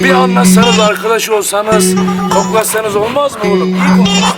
Bir anlatsanız arkadaş olsanız, koklatsanız olmaz mı oğlum? İyi koklasın.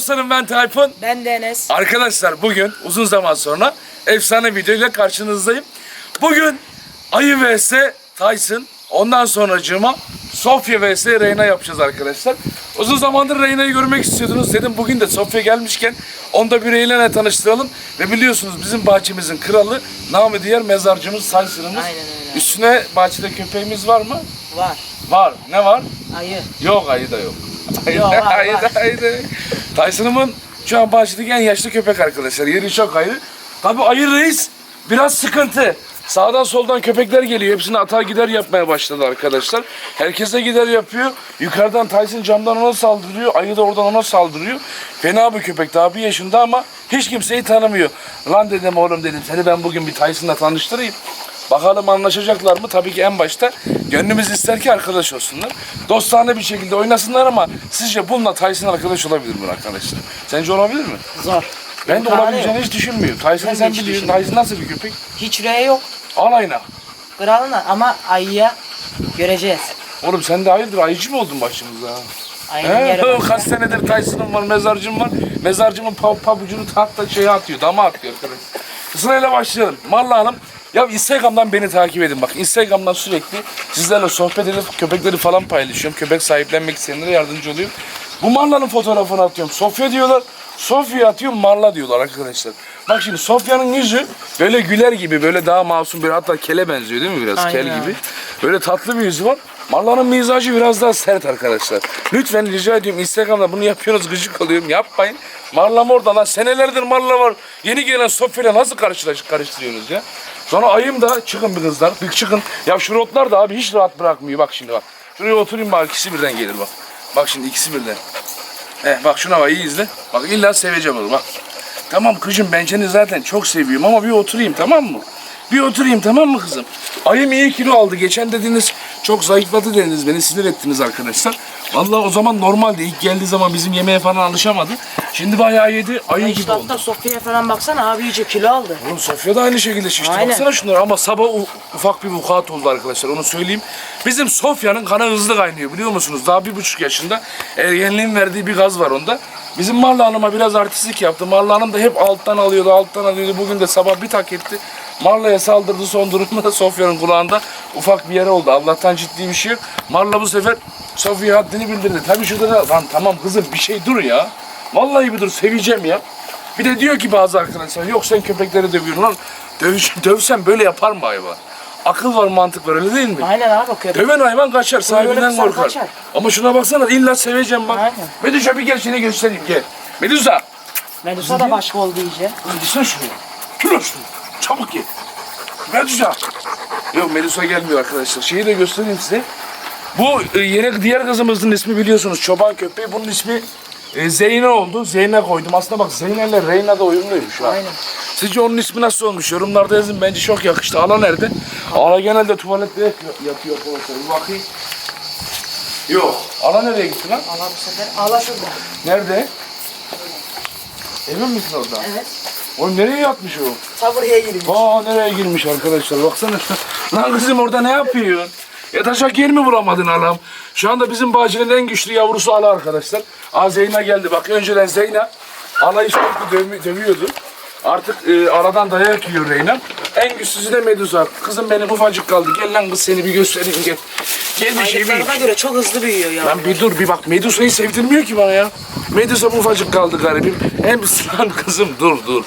Dostlarım ben Tayfun. Ben de Enes. Arkadaşlar bugün uzun zaman sonra efsane video ile karşınızdayım. Bugün Ayı vs Tyson. Ondan sonra Cuma Sofya vs Reyna yapacağız arkadaşlar. Uzun zamandır Reyna'yı görmek istiyordunuz. Dedim bugün de Sofya gelmişken onu da bir Reyna ile tanıştıralım. Ve biliyorsunuz bizim bahçemizin kralı namı diğer mezarcımız Tyson'ımız. Aynen öyle. Üstüne bahçede köpeğimiz var mı? Var. Var. Ne var? Ayı. Yok ayı da yok. Ayı Yok, var, ayı var. Tyson'ımın şu an bahçedeki en yaşlı köpek arkadaşlar. Yeri çok ayrı. Tabii ayı reis biraz sıkıntı. Sağdan soldan köpekler geliyor. Hepsini atar gider yapmaya başladı arkadaşlar. Herkes de gider yapıyor. Yukarıdan Tyson camdan ona saldırıyor. Ayı da oradan ona saldırıyor. Fena bir köpek daha bir yaşında ama hiç kimseyi tanımıyor. Lan dedim oğlum dedim seni ben bugün bir Tyson'la tanıştırayım. Bakalım anlaşacaklar mı? Tabii ki en başta gönlümüz ister ki arkadaş olsunlar. Dostane bir şekilde oynasınlar ama sizce bununla Tyson arkadaş olabilir mi arkadaşlar? Sence olabilir mi? Zor. Ben de İmkanı olabileceğini yok. hiç düşünmüyorum. Tyson Ben de sen hiç biliyorsun. düşünmüyorum. Tyson nasıl bir köpek? Hiç R yok. Alayına. Kralına ama ayıya göreceğiz. Oğlum sen de hayırdır ayıcı mı oldun başımıza? Ayının He, yeri kaç senedir Tyson'ım var, mezarcım var. Mezarcımın pa pabucunu tahta şeye atıyor, dama atıyor arkadaş. Sırayla başlayalım. Marla Hanım, ya Instagram'dan beni takip edin bak. Instagram'dan sürekli sizlerle sohbet edip köpekleri falan paylaşıyorum. Köpek sahiplenmek isteyenlere yardımcı oluyorum. Bu Marla'nın fotoğrafını atıyorum. Sofya diyorlar. Sofya atıyorum Marla diyorlar arkadaşlar. Bak şimdi Sofya'nın yüzü böyle güler gibi böyle daha masum bir hatta kele benziyor değil mi biraz kel Aynen. gibi. Böyle tatlı bir yüzü var. Marla'nın mizacı biraz daha sert arkadaşlar. Lütfen rica ediyorum Instagram'da bunu yapıyorsunuz gıcık oluyorum yapmayın. Marla orada lan senelerdir Marla var. Yeni gelen Sofya'yla nasıl karşılaş karıştırıyorsunuz ya? Sonra ayım da çıkın bir kızlar bir çıkın. Ya şu rotlar da abi hiç rahat bırakmıyor bak şimdi bak. Şuraya oturayım bak ikisi birden gelir bak. Bak şimdi ikisi birden. Eh bak şuna bak iyi izle. Bak illa seveceğim onu bak. Tamam kızım ben seni zaten çok seviyorum ama bir oturayım tamam mı? Bir oturayım tamam mı kızım? Ayım iyi kilo aldı. Geçen dediniz çok zayıfladı dediniz. Beni sinir ettiniz arkadaşlar. Vallahi o zaman normaldi. İlk geldiği zaman bizim yemeğe falan alışamadı. Şimdi bayağı yedi. Ayı gibi oldu. hatta Sofya'ya falan baksana abi iyice kilo aldı. Oğlum Sofya da aynı şekilde şişti. Aynen. Baksana şunlara ama sabah u- ufak bir vukuat oldu arkadaşlar onu söyleyeyim. Bizim Sofya'nın kanı hızlı kaynıyor biliyor musunuz? Daha bir buçuk yaşında ergenliğin verdiği bir gaz var onda. Bizim Marla Hanım'a biraz artistik yaptı. Marla Hanım da hep alttan alıyordu, alttan alıyordu. Bugün de sabah bir tak etti. Marla'ya saldırdı son durumda da Sofya'nın kulağında ufak bir yere oldu. Allah'tan ciddi bir şey yok. Marla bu sefer Sofya haddini bildirdi. Tabii şurada da lan tamam kızım bir şey dur ya. Vallahi bir dur seveceğim ya. Bir de diyor ki bazı arkadaşlar yok sen köpekleri dövüyorsun lan. Dövüş, dövsen böyle yapar mı hayvan? Akıl var mantık var öyle değil mi? Aynen abi köpek. Döven hayvan kaçar sahibinden korkar. kaçar. Ama şuna baksana illa seveceğim bak. Aynen. Medusa bir gel seni göstereyim gel. Medusa. Medusa da başka oldu iyice. Şuraya. Dur lan şuraya. Çabuk gel. Medusa. Yok Medusa gelmiyor arkadaşlar. Şeyi de göstereyim size. Bu e, yeni diğer kızımızın ismi biliyorsunuz çoban köpeği. Bunun ismi e, Zeyne oldu. Zeyne koydum. Aslında bak Zeyne ile Reyna da uyumluymuş ha. Aynen. Sizce onun ismi nasıl olmuş? Yorumlarda yazın. Bence çok yakıştı. Ala nerede? Ala genelde tuvalette yatıyor arkadaşlar. Bir bakayım. Yok. Ala nereye gitti lan? Allah bu sefer ağla şurada. Nerede? Emin misin orada? Evet. Oğlum nereye yatmış o? Ta buraya girmiş. Aa nereye girmiş arkadaşlar baksana. Lan kızım orada ne yapıyorsun? Yatacak yer mi bulamadın alam? Şu anda bizim bahçenin en güçlü yavrusu Ala arkadaşlar. Aa Zeyna geldi bak önceden Zeyna Ala'yı sürekli dövü- dövüyordu. Artık e, aradan dayak yiyor Reyna. En güçsüzü de Medusa. Kızım benim ufacık kaldı. Gel lan kız seni bir göstereyim gel. Gel bir şey bir. Aylıklarına göre çok hızlı büyüyor ya. Lan bir dur bir bak Medusa'yı sevdirmiyor ki bana ya. Medusa bu ufacık kaldı garibim. Hem lan kızım dur dur.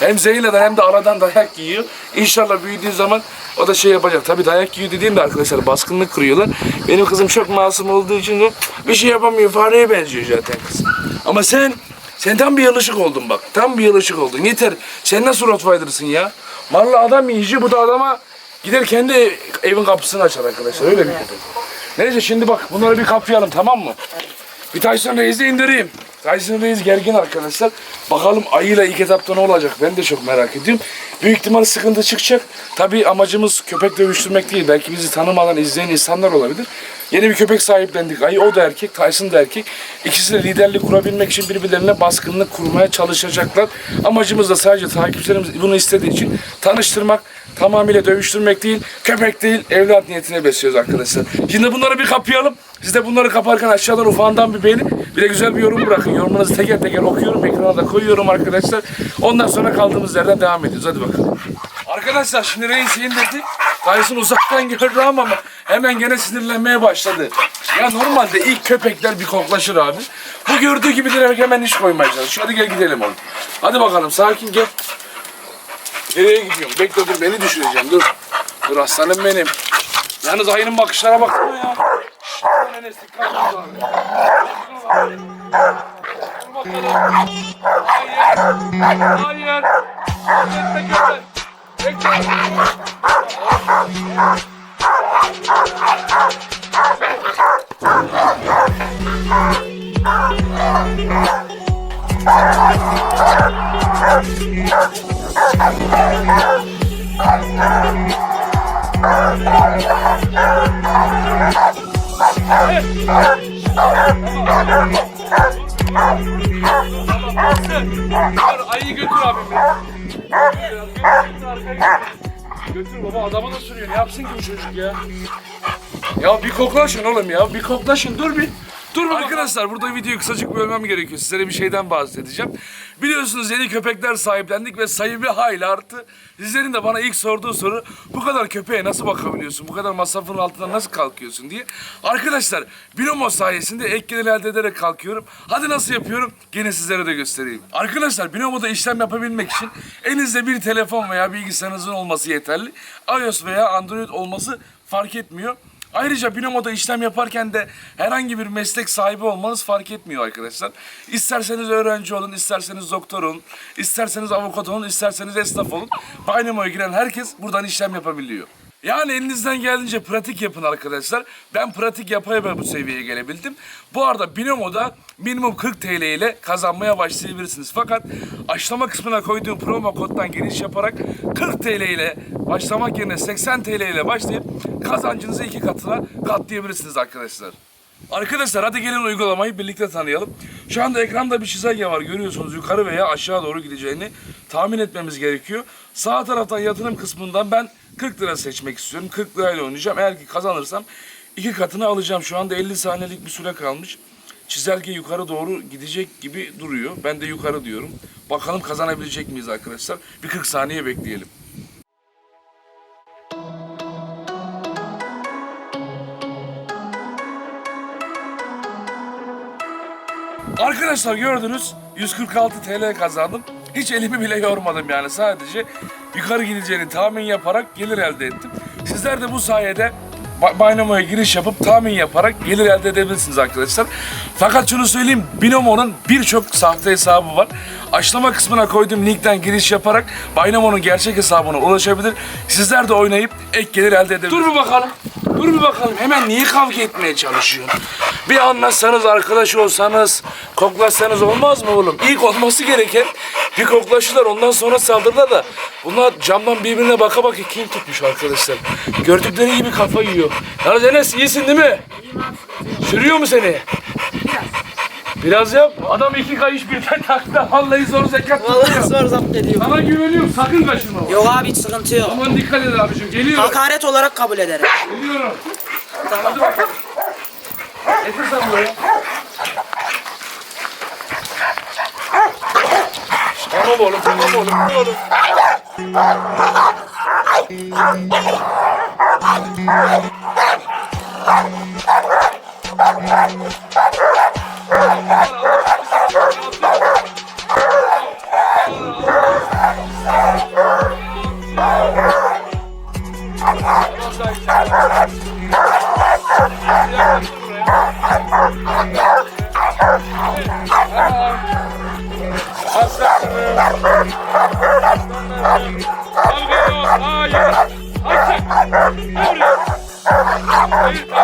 Hem Zeyna'dan hem de aradan dayak yiyor. İnşallah büyüdüğü zaman o da şey yapacak. Tabii dayak yiyor dediğimde arkadaşlar baskınlık kuruyorlar. Benim kızım çok masum olduğu için de bir şey yapamıyor. Fareye benziyor zaten kız. Ama sen sen tam bir yalışık oldun bak. Tam bir yalışık oldun. Yeter. Sen nasıl Rottweiler'sın ya? Marla adam yiyici bu da adama gider kendi evin kapısını açar arkadaşlar. Öyle bir köpek. Neyse şimdi bak bunları bir kapayalım tamam mı? Bir Tyson Reis'i indireyim. Reis gergin arkadaşlar. Bakalım ayıyla ilk etapta ne olacak ben de çok merak ediyorum. Büyük ihtimal sıkıntı çıkacak. Tabii amacımız köpek dövüştürmek değil. Belki bizi tanımadan izleyen insanlar olabilir. Yeni bir köpek sahiplendik. Ayı o da erkek, Tyson da erkek. İkisi de liderlik kurabilmek için birbirlerine baskınlık kurmaya çalışacaklar. Amacımız da sadece takipçilerimiz bunu istediği için tanıştırmak, tamamıyla dövüştürmek değil, köpek değil, evlat niyetine besliyoruz arkadaşlar. Şimdi bunları bir kapayalım. Siz de bunları kaparken aşağıdan ufağından bir beğeni, bir de güzel bir yorum bırakın. Yorumlarınızı teker teker okuyorum, ekrana koyuyorum arkadaşlar. Ondan sonra kaldığımız yerden devam ediyoruz. Hadi bakalım. Arkadaşlar şimdi reis indirdik. Tyson uzaktan gördü ama hemen gene sinirlenmeye başladı. Ya normalde ilk köpekler bir koklaşır abi. Bu gördüğü gibi direkt hemen iş koymaya çalışıyor. Hadi gel gidelim oğlum. Hadi bakalım sakin gel. Nereye gidiyorsun? Bekle dur beni düşüreceğim dur. Dur aslanım benim. Yalnız ayının bakışlara baksana ya. Şşş. Dur bakalım. Hayır. Hayır. Bekle köpek. Bekle. Ayıyı götür abim ya. Götür baba adama da sürüyor. Ne yapsın ki bu çocuk ya? Ya bir koklaşın oğlum ya. Bir koklaşın. Dur bir. Dur Arkadaşlar burada videoyu kısacık bölmem gerekiyor. Sizlere bir şeyden bahsedeceğim. Biliyorsunuz yeni köpekler sahiplendik ve sayı hayli arttı. Sizlerin de bana ilk sorduğu soru bu kadar köpeğe nasıl bakabiliyorsun? Bu kadar masrafın altından nasıl kalkıyorsun diye. Arkadaşlar Binomo sayesinde ek gelir elde ederek kalkıyorum. Hadi nasıl yapıyorum? Gene sizlere de göstereyim. Arkadaşlar Binomo'da işlem yapabilmek için elinizde bir telefon veya bilgisayarınızın olması yeterli. iOS veya Android olması fark etmiyor. Ayrıca Binomo'da işlem yaparken de herhangi bir meslek sahibi olmanız fark etmiyor arkadaşlar. İsterseniz öğrenci olun, isterseniz doktor olun, isterseniz avukat olun, isterseniz esnaf olun. Binomo'ya giren herkes buradan işlem yapabiliyor. Yani elinizden geldiğince pratik yapın arkadaşlar. Ben pratik yapa yapa bu seviyeye gelebildim. Bu arada Binomo'da minimum 40 TL ile kazanmaya başlayabilirsiniz. Fakat aşlama kısmına koyduğum promo koddan giriş yaparak 40 TL ile başlamak yerine 80 TL ile başlayıp kazancınızı iki katına katlayabilirsiniz arkadaşlar. Arkadaşlar hadi gelin uygulamayı birlikte tanıyalım. Şu anda ekranda bir çizelge var görüyorsunuz yukarı veya aşağı doğru gideceğini tahmin etmemiz gerekiyor. Sağ taraftan yatırım kısmından ben 40 lira seçmek istiyorum. 40 lirayla oynayacağım. Eğer ki kazanırsam iki katını alacağım. Şu anda 50 saniyelik bir süre kalmış. Çizelge yukarı doğru gidecek gibi duruyor. Ben de yukarı diyorum. Bakalım kazanabilecek miyiz arkadaşlar? Bir 40 saniye bekleyelim. Arkadaşlar gördünüz 146 TL kazandım. Hiç elimi bile yormadım yani sadece yukarı gideceğini tahmin yaparak gelir elde ettim. Sizler de bu sayede Binomo'ya giriş yapıp tahmin yaparak gelir elde edebilirsiniz arkadaşlar. Fakat şunu söyleyeyim Binomo'nun birçok sahte hesabı var. Açlama kısmına koyduğum linkten giriş yaparak Binomo'nun gerçek hesabına ulaşabilir. Sizler de oynayıp ek gelir elde edebilirsiniz. Dur bir bakalım. Dur bir bakalım. Hemen niye kavga etmeye çalışıyorsun? Bir anlaşsanız, arkadaş olsanız, koklaşsanız olmaz mı oğlum? İlk olması gereken bir koklaşırlar ondan sonra saldırırlar da bunlar camdan birbirine baka baka kim tutmuş arkadaşlar. Gördükleri gibi kafa yiyor. Yalnız Enes iyisin değil mi? Sürüyor mu seni? Biraz yap. Adam iki kayış birden taktı. Vallahi zor zekat Vallahi tutuyor. zor zapt ediyor. Sana güveniyorum sakın kaçırma. bak. Yok abi hiç sıkıntı yok. Aman dikkat et abicim. Geliyorum. Hakaret olarak kabul ederim. Geliyorum. Hadi bakalım. Getir sen buraya. Tamam oğlum, tamam oğlum, tamam oğlum.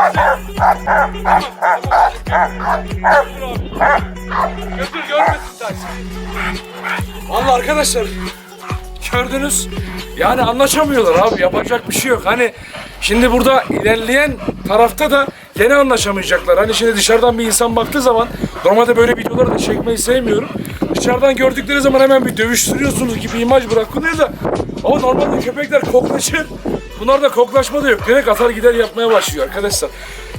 Götür abi. Götür. Vallahi arkadaşlar gördünüz. Yani anlaşamıyorlar abi yapacak bir şey yok. Hani şimdi burada ilerleyen tarafta da gene anlaşamayacaklar. Hani şimdi dışarıdan bir insan baktığı zaman normalde böyle videoları da çekmeyi sevmiyorum. Dışarıdan gördükleri zaman hemen bir dövüştürüyorsunuz gibi imaj bırakılıyor da ama normalde köpekler koklaşır. Bunlar da koklaşma da yok. Direkt atar gider yapmaya başlıyor arkadaşlar.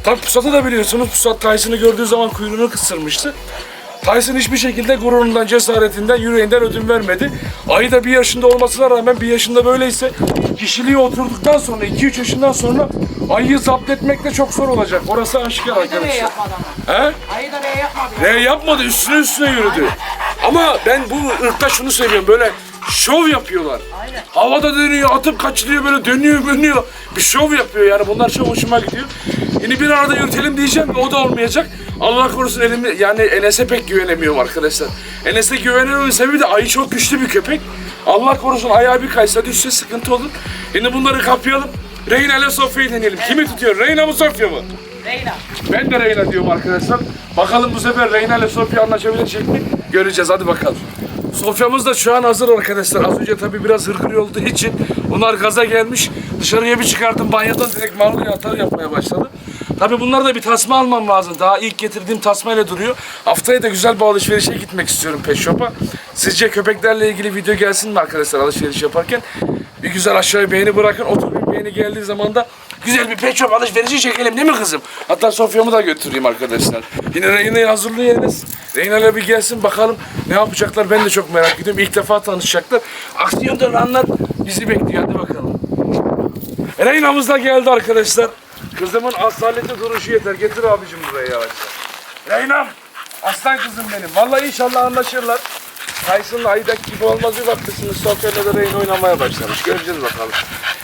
Tam Pusat'ı da biliyorsunuz. Pusat Tyson'ı gördüğü zaman kuyruğunu kısırmıştı. Tyson hiçbir şekilde gururundan, cesaretinden, yüreğinden ödün vermedi. Ayı da bir yaşında olmasına rağmen bir yaşında böyleyse kişiliği oturduktan sonra, 2-3 yaşından sonra ayıyı zapt etmek de çok zor olacak. Orası aşikar arkadaşlar. He? Ayı da ne yapmadı ya. Ne yapmadı? Üstüne üstüne yürüdü. Ama ben bu ırkta şunu seviyorum. Böyle şov yapıyorlar. Aynen. Havada dönüyor, atıp kaçırıyor böyle dönüyor dönüyor. Bir şov yapıyor yani bunlar çok hoşuma gidiyor. Yine bir arada yürütelim diyeceğim de o da olmayacak. Allah korusun elimi yani Enes'e pek güvenemiyorum arkadaşlar. Enes'e güvenememin sebebi de ayı çok güçlü bir köpek. Allah korusun ayağı bir kaysa düşse sıkıntı olur. Yine bunları kapayalım. Reyna ile Sofya'yı deneyelim. Kimi tutuyor? Reyna mı Sofya mı? Reyna. Ben de Reyna diyorum arkadaşlar. Bakalım bu sefer Reyna ile Sofya anlaşabilecek mi? Göreceğiz hadi bakalım. Sofyamız da şu an hazır arkadaşlar. Az önce tabii biraz hırgür olduğu için bunlar gaza gelmiş. Dışarıya bir çıkardım banyodan direkt marlaya atar yapmaya başladı. Tabii bunlar da bir tasma almam lazım. Daha ilk getirdiğim tasmayla duruyor. Haftaya da güzel bir alışverişe gitmek istiyorum Pet Shop'a. Sizce köpeklerle ilgili video gelsin mi arkadaşlar alışveriş yaparken? Bir güzel aşağıya beğeni bırakın. O tabii beğeni geldiği zaman da güzel bir pet shop alışverişi çekelim değil mi kızım? Hatta Sofya'mı da götüreyim arkadaşlar. Yine Reyna'yı hazırlayınız. Reyna'yla bir gelsin bakalım ne yapacaklar ben de çok merak ediyorum. İlk defa tanışacaklar. Aksiyon dönenler bizi bekliyor hadi bakalım. Reyna'mız da geldi arkadaşlar. Kızımın asaleti duruşu yeter. Getir abicim buraya yavaşça. Reyna'm aslan kızım benim. Vallahi inşallah anlaşırlar. Tyson'la Aydak gibi olmaz bir bakmışsınız Sofya'yla da Reyna oynamaya başlamış. Göreceğiz bakalım.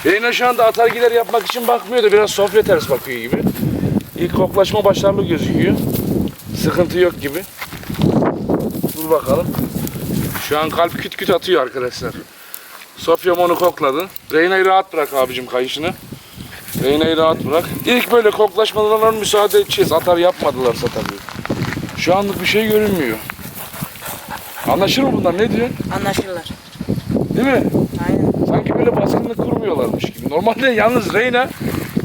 Reyna şu anda atar gider yapmak için bakmıyordu. Biraz Sofya ters bakıyor gibi. İlk koklaşma başarılı gözüküyor. Sıkıntı yok gibi. Dur bakalım. Şu an kalp küt küt atıyor arkadaşlar. Sofya onu kokladı. Reyna'yı rahat bırak abicim kayışını. Reyna'yı rahat bırak. İlk böyle koklaşmalarına müsaade edeceğiz. Atar yapmadılarsa tabii. Şu anlık bir şey görünmüyor. Anlaşır mı bunlar? Ne diyor? Anlaşırlar. Değil mi? Aynen. Sanki böyle baskınlık kurmuyorlarmış gibi. Normalde yalnız Reyna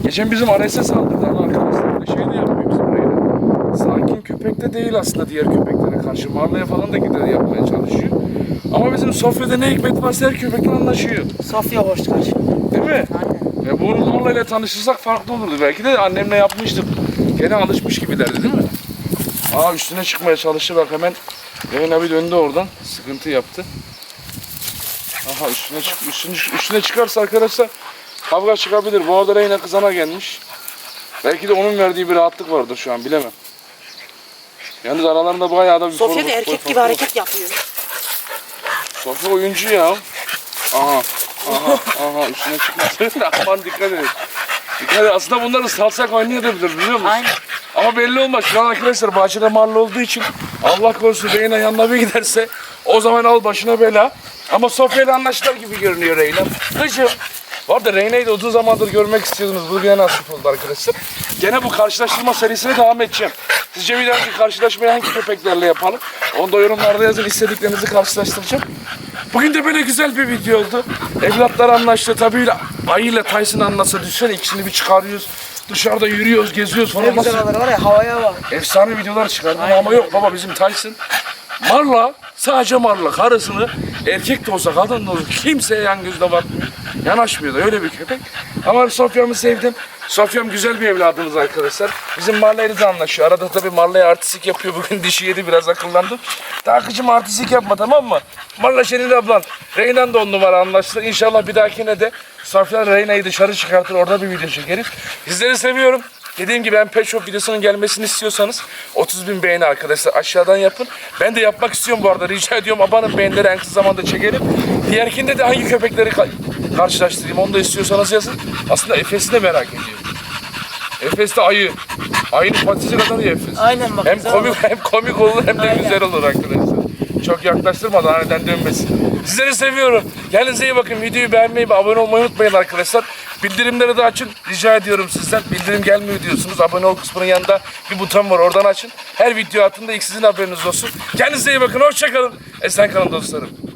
geçen bizim Ares'e saldırdı ama arkadaşlar öyle şey de yapmıyor bizim Reyna. Sakin köpek de değil aslında diğer köpeklere karşı. Marlaya falan da gider yapmaya çalışıyor. Ama bizim Sofya'da ne hikmet varsa her köpekle anlaşıyor. Sofya hoş karşı. Değil mi? Aynen. Ya bunu Marla ile tanışırsak farklı olurdu. Belki de annemle yapmıştık. Gene alışmış gibilerdi değil mi? Aa üstüne çıkmaya çalıştı bak hemen. Reyna bir döndü oradan. Sıkıntı yaptı. Aha üstüne çık üstüne, üstüne çıkarsa arkadaşlar kavga çıkabilir. Bu arada Reyna kızana gelmiş. Belki de onun verdiği bir rahatlık vardır şu an bilemem. Yalnız aralarında bayağı da bir Sofya da erkek gibi hareket yapıyor. Sofya oyuncu ya. Aha. Aha. Aha. Üstüne çıkmasın. Aman dikkat edin. Dikkat edin. Aslında bunları salsak oynayabilir biliyor musun? Aynen. Ama belli olmaz. Şu an arkadaşlar bahçede marlı olduğu için Allah korusun Reyna yanına bir giderse o zaman al başına bela. Ama Sofya ile anlaştılar gibi görünüyor Reyna. Kızım. Bu arada Reyna'yı da uzun zamandır görmek istiyordunuz. Bu gene nasip oldu arkadaşlar. Gene bu karşılaştırma serisine devam edeceğim. Sizce bir dahaki karşılaşmayı hangi köpeklerle yapalım? Onu da yorumlarda yazın. istediklerinizi karşılaştıracağım. Bugün de böyle güzel bir video oldu. Evlatlar anlaştı. Tabii Ayı ile Tyson anlasa düşsene ikisini bir çıkarıyoruz. Dışarıda yürüyoruz, geziyoruz Ne falan. güzel Nasıl olur var ya havaya bak. efsane videolar çıkardım ama yok baba bizim Tyson. Marla, sadece Marla. Karısını erkek de olsa kadın da olsa kimseye yan gözle bakmıyor. Yanaşmıyor da öyle bir köpek. Ama Sofya'mı sevdim. Sofya'm güzel bir evladımız arkadaşlar. Bizim Marla'yla da anlaşıyor. Arada tabii Marla'ya artistik yapıyor. Bugün dişi yedi biraz akıllandı. Daha kızım artistik yapma tamam mı? Marla senin ablan. Reynan da on numara anlaştılar. İnşallah bir dahakine de Sofya Reyna'yı dışarı çıkartır. Orada bir video çekeriz. Sizleri seviyorum. Dediğim gibi ben Pet Shop videosunun gelmesini istiyorsanız 30 bin beğeni arkadaşlar aşağıdan yapın. Ben de yapmak istiyorum bu arada rica ediyorum abanın beğenileri en kısa zamanda çekelim. Diğerkinde de hangi köpekleri ka- karşılaştırayım onu da istiyorsanız yazın. Aslında Efes'i de merak ediyorum. Efes'te ayı. Ayının patisi kadar ya Efes. Aynen bak. Hem komik olur. hem komik olur hem de Aynen. güzel olur arkadaşlar. Çok yaklaştırmadan aniden dönmesin. Sizleri seviyorum. Kendinize iyi bakın. Videoyu beğenmeyi ve abone olmayı unutmayın arkadaşlar. Bildirimleri de açın. Rica ediyorum sizden. Bildirim gelmiyor diyorsunuz. Abone ol kısmının yanında bir buton var. Oradan açın. Her video attığımda ilk sizin haberiniz olsun. Kendinize iyi bakın. Hoşçakalın. Esen kalın dostlarım.